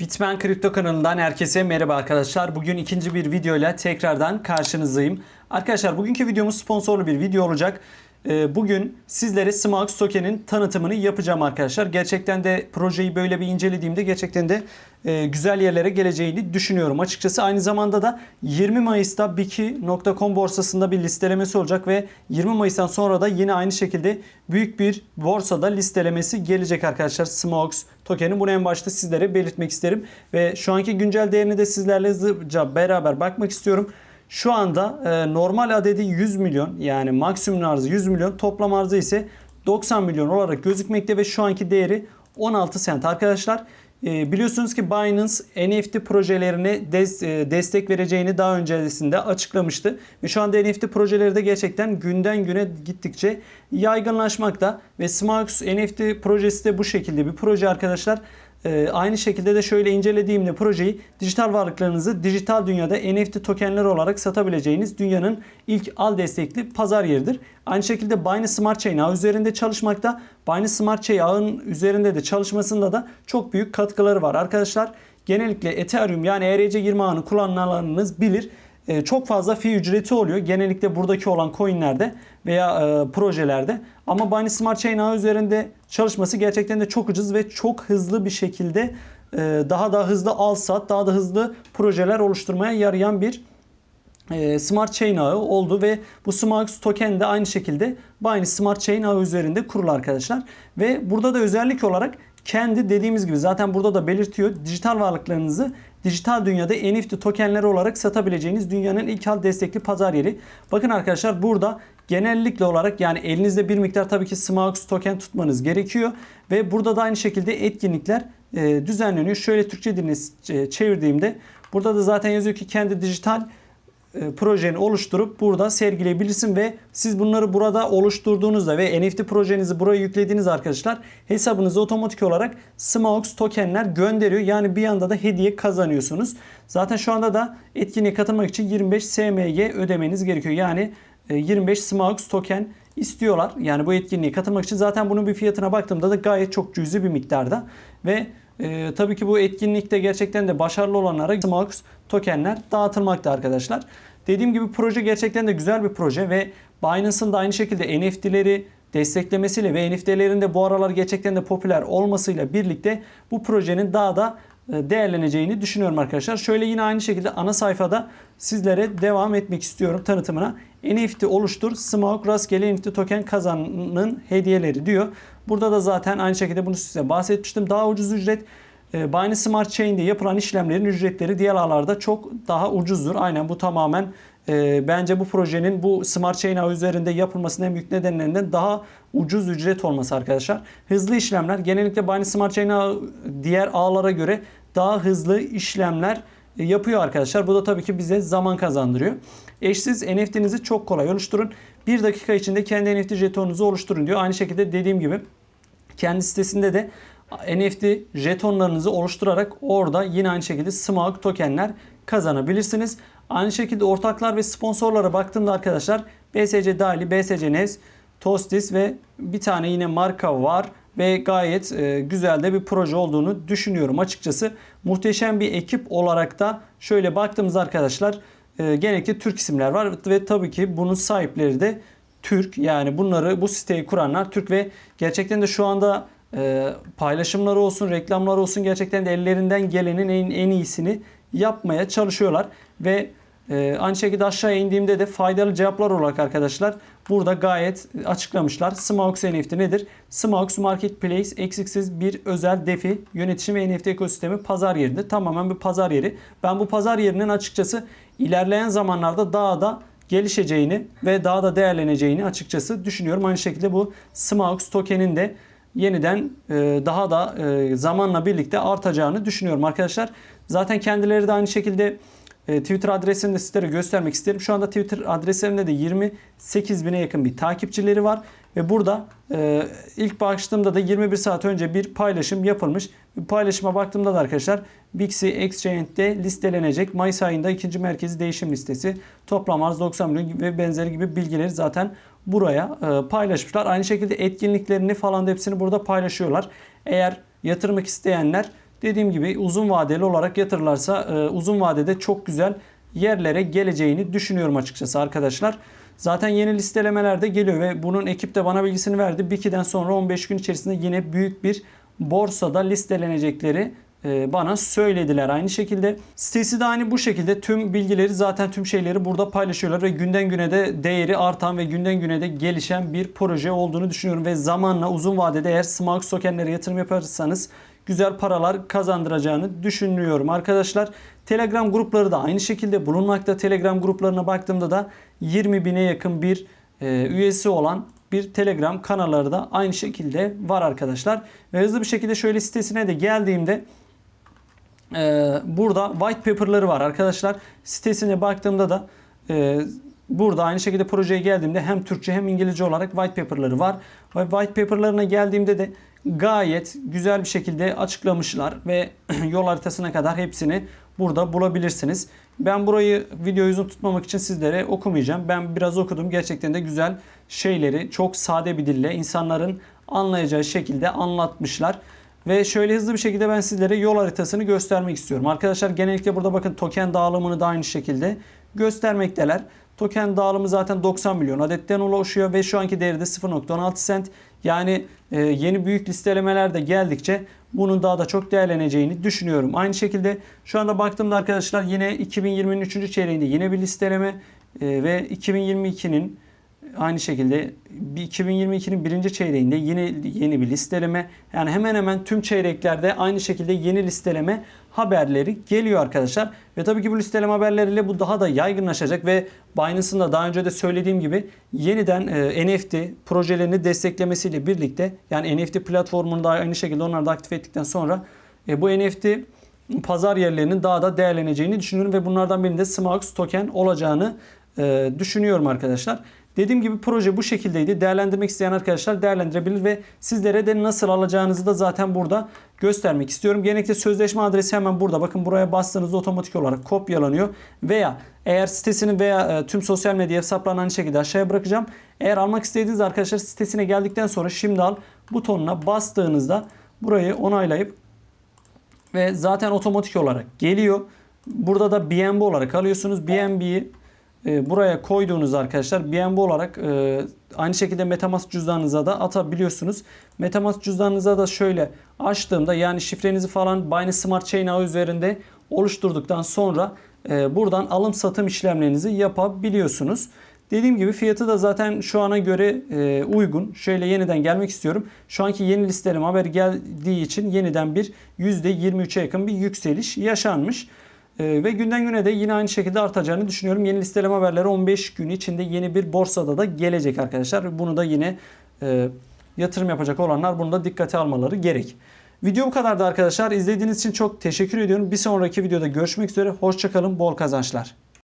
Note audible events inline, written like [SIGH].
Bitmen Kripto kanalından herkese merhaba arkadaşlar. Bugün ikinci bir videoyla tekrardan karşınızdayım. Arkadaşlar bugünkü videomuz sponsorlu bir video olacak. Ee, Bugün sizlere Smax token'in tanıtımını yapacağım arkadaşlar. Gerçekten de projeyi böyle bir incelediğimde gerçekten de e, güzel yerlere geleceğini düşünüyorum. Açıkçası aynı zamanda da 20 Mayıs'ta Biki.com borsasında bir listelemesi olacak ve 20 Mayıs'tan sonra da yine aynı şekilde büyük bir borsada listelemesi gelecek arkadaşlar. Smox token'i bunu en başta sizlere belirtmek isterim. Ve şu anki güncel değerini de sizlerle hızlıca beraber bakmak istiyorum. Şu anda e, normal adedi 100 milyon yani maksimum arzı 100 milyon toplam arzı ise 90 milyon olarak gözükmekte ve şu anki değeri 16 sent arkadaşlar. E, biliyorsunuz ki Binance NFT projelerine des, e, destek vereceğini daha öncesinde açıklamıştı. Ve şu anda NFT projeleri de gerçekten günden güne gittikçe yaygınlaşmakta. Ve Smarx NFT projesi de bu şekilde bir proje arkadaşlar. Ee, aynı şekilde de şöyle incelediğimde projeyi dijital varlıklarınızı dijital dünyada NFT tokenler olarak satabileceğiniz dünyanın ilk al destekli pazar yeridir. Aynı şekilde Binance Smart Chain ağı üzerinde çalışmakta. Binance Smart Chain ağın üzerinde de çalışmasında da çok büyük katkıları var arkadaşlar. Genellikle Ethereum yani ERC20 ağını kullananlarınız bilir çok fazla fee ücreti oluyor. Genellikle buradaki olan coinlerde veya e, projelerde. Ama Binance Smart Chain ağı üzerinde çalışması gerçekten de çok ucuz ve çok hızlı bir şekilde e, daha da hızlı al sat, daha da hızlı projeler oluşturmaya yarayan bir e, Smart Chain ağı oldu ve bu Smax token de aynı şekilde Binance Smart Chain ağı üzerinde kurulu arkadaşlar. Ve burada da özellik olarak kendi dediğimiz gibi zaten burada da belirtiyor. Dijital varlıklarınızı dijital dünyada NFT tokenleri olarak satabileceğiniz dünyanın ilk hal destekli pazar yeri. Bakın arkadaşlar burada genellikle olarak yani elinizde bir miktar tabii ki Smax token tutmanız gerekiyor. Ve burada da aynı şekilde etkinlikler e, düzenleniyor. Şöyle Türkçe diline e, çevirdiğimde burada da zaten yazıyor ki kendi dijital projeni oluşturup burada sergileyebilirsin ve siz bunları burada oluşturduğunuzda ve NFT projenizi buraya yüklediğiniz arkadaşlar hesabınıza otomatik olarak Smox tokenler gönderiyor. Yani bir anda da hediye kazanıyorsunuz. Zaten şu anda da etkinliğe katılmak için 25 SMG ödemeniz gerekiyor. Yani 25 Smox token istiyorlar. Yani bu etkinliğe katılmak için zaten bunun bir fiyatına baktığımda da gayet çok cüzi bir miktarda ve e, tabii ki bu etkinlikte gerçekten de başarılı olanlara Smox tokenler dağıtılmakta arkadaşlar. Dediğim gibi proje gerçekten de güzel bir proje ve Binance'ın da aynı şekilde NFT'leri desteklemesiyle ve NFT'lerin de bu aralar gerçekten de popüler olmasıyla birlikte bu projenin daha da e, değerleneceğini düşünüyorum arkadaşlar. Şöyle yine aynı şekilde ana sayfada sizlere devam etmek istiyorum tanıtımına. NFT oluştur, Smoke rastgele NFT token kazanın hediyeleri diyor. Burada da zaten aynı şekilde bunu size bahsetmiştim. Daha ucuz ücret e, Binance Smart Chain'de yapılan işlemlerin ücretleri diğer ağlarda çok daha ucuzdur. Aynen bu tamamen e, bence bu projenin bu Smart Chain ağı üzerinde yapılmasının en büyük nedenlerinden daha ucuz ücret olması arkadaşlar. Hızlı işlemler genellikle Binance Smart Chain ağı diğer ağlara göre daha hızlı işlemler yapıyor arkadaşlar. Bu da tabii ki bize zaman kazandırıyor. Eşsiz NFT'nizi çok kolay oluşturun. Bir dakika içinde kendi NFT jetonunuzu oluşturun diyor. Aynı şekilde dediğim gibi kendi sitesinde de NFT jetonlarınızı oluşturarak orada yine aynı şekilde Smaug tokenler kazanabilirsiniz. Aynı şekilde ortaklar ve sponsorlara baktığımda arkadaşlar BSC dahili BSC Nevs, Tostis ve bir tane yine marka var ve gayet e, güzel de bir proje olduğunu düşünüyorum açıkçası. Muhteşem bir ekip olarak da şöyle baktığımız arkadaşlar e, genellikle Türk isimler var ve tabii ki bunun sahipleri de Türk. Yani bunları bu siteyi kuranlar Türk ve gerçekten de şu anda e, paylaşımları olsun, reklamları olsun gerçekten de ellerinden gelenin en, en iyisini yapmaya çalışıyorlar ve ee, aynı şekilde aşağıya indiğimde de faydalı cevaplar olarak arkadaşlar burada gayet açıklamışlar. Smox NFT nedir? Smox Marketplace eksiksiz bir özel defi yönetişim ve NFT ekosistemi pazar yerinde. Tamamen bir pazar yeri. Ben bu pazar yerinin açıkçası ilerleyen zamanlarda daha da gelişeceğini ve daha da değerleneceğini açıkçası düşünüyorum. Aynı şekilde bu Smox token'in de yeniden e, daha da e, zamanla birlikte artacağını düşünüyorum arkadaşlar. Zaten kendileri de aynı şekilde e, Twitter adresini de sizlere göstermek isterim. Şu anda Twitter adreslerinde de 28 bine yakın bir takipçileri var. Ve burada e, ilk başladığımda da 21 saat önce bir paylaşım yapılmış. Bir paylaşıma baktığımda da arkadaşlar Bixi Exchange'de listelenecek Mayıs ayında ikinci merkezi değişim listesi. Toplam arz 90 milyon ve benzeri gibi bilgileri zaten buraya e, paylaşmışlar. Aynı şekilde etkinliklerini falan da hepsini burada paylaşıyorlar. Eğer yatırmak isteyenler dediğim gibi uzun vadeli olarak yatırırlarsa e, uzun vadede çok güzel yerlere geleceğini düşünüyorum açıkçası arkadaşlar. Zaten yeni listelemeler de geliyor ve bunun ekip de bana bilgisini verdi. Biki'den sonra 15 gün içerisinde yine büyük bir borsada listelenecekleri e, bana söylediler aynı şekilde. Sitesi de aynı bu şekilde tüm bilgileri zaten tüm şeyleri burada paylaşıyorlar ve günden güne de değeri artan ve günden güne de gelişen bir proje olduğunu düşünüyorum ve zamanla uzun vadede eğer Smax tokenlere yatırım yaparsanız güzel paralar kazandıracağını düşünüyorum arkadaşlar. Telegram grupları da aynı şekilde bulunmakta. Telegram gruplarına baktığımda da 20 bine yakın bir e, üyesi olan bir Telegram kanalları da aynı şekilde var arkadaşlar. Ve hızlı bir şekilde şöyle sitesine de geldiğimde e, burada white paper'ları var arkadaşlar. Sitesine baktığımda da e, burada aynı şekilde projeye geldiğimde hem Türkçe hem İngilizce olarak white paper'ları var. White paper'larına geldiğimde de gayet güzel bir şekilde açıklamışlar ve [CLEARS THROAT] yol haritasına kadar hepsini burada bulabilirsiniz. Ben burayı videoyu uzun tutmamak için sizlere okumayacağım. Ben biraz okudum. Gerçekten de güzel şeyleri çok sade bir dille insanların anlayacağı şekilde anlatmışlar. Ve şöyle hızlı bir şekilde ben sizlere yol haritasını göstermek istiyorum. Arkadaşlar genellikle burada bakın token dağılımını da aynı şekilde göstermekteler. Token dağılımı zaten 90 milyon adetten oluşuyor ve şu anki değeri de 0.16 cent. Yani e, yeni büyük listelemeler de geldikçe bunun daha da çok değerleneceğini düşünüyorum. Aynı şekilde şu anda baktığımda arkadaşlar yine 2020'nin 3. çeyreğinde yine bir listeleme e, ve 2022'nin aynı şekilde 2022'nin birinci çeyreğinde yeni yeni bir listeleme. Yani hemen hemen tüm çeyreklerde aynı şekilde yeni listeleme haberleri geliyor arkadaşlar. Ve tabii ki bu listeleme haberleriyle bu daha da yaygınlaşacak ve Binance'ın da daha önce de söylediğim gibi yeniden e, NFT projelerini desteklemesiyle birlikte yani NFT platformunu da aynı şekilde onları da aktif ettikten sonra e, bu NFT pazar yerlerinin daha da değerleneceğini düşünüyorum ve bunlardan birinde Smax token olacağını e, düşünüyorum arkadaşlar. Dediğim gibi proje bu şekildeydi. Değerlendirmek isteyen arkadaşlar değerlendirebilir ve sizlere de nasıl alacağınızı da zaten burada göstermek istiyorum. Genellikle sözleşme adresi hemen burada. Bakın buraya bastığınızda otomatik olarak kopyalanıyor. Veya eğer sitesini veya e, tüm sosyal medya hesaplarını aynı şekilde aşağıya bırakacağım. Eğer almak istediğiniz arkadaşlar sitesine geldikten sonra şimdi al butonuna bastığınızda burayı onaylayıp ve zaten otomatik olarak geliyor. Burada da BNB olarak alıyorsunuz. BNB'yi e, buraya koyduğunuz arkadaşlar BNB olarak e, aynı şekilde Metamask cüzdanınıza da atabiliyorsunuz. Metamask cüzdanınıza da şöyle açtığımda yani şifrenizi falan Binance Smart Chain ağı üzerinde oluşturduktan sonra e, buradan alım satım işlemlerinizi yapabiliyorsunuz. Dediğim gibi fiyatı da zaten şu ana göre e, uygun. Şöyle yeniden gelmek istiyorum. Şu anki yeni listeleme haberi geldiği için yeniden bir %23'e yakın bir yükseliş yaşanmış. Ee, ve günden güne de yine aynı şekilde artacağını düşünüyorum. Yeni listeleme haberleri 15 gün içinde yeni bir borsada da gelecek arkadaşlar. Bunu da yine e, yatırım yapacak olanlar bunu da dikkate almaları gerek. Video bu kadardı arkadaşlar. İzlediğiniz için çok teşekkür ediyorum. Bir sonraki videoda görüşmek üzere. Hoşçakalın. Bol kazançlar.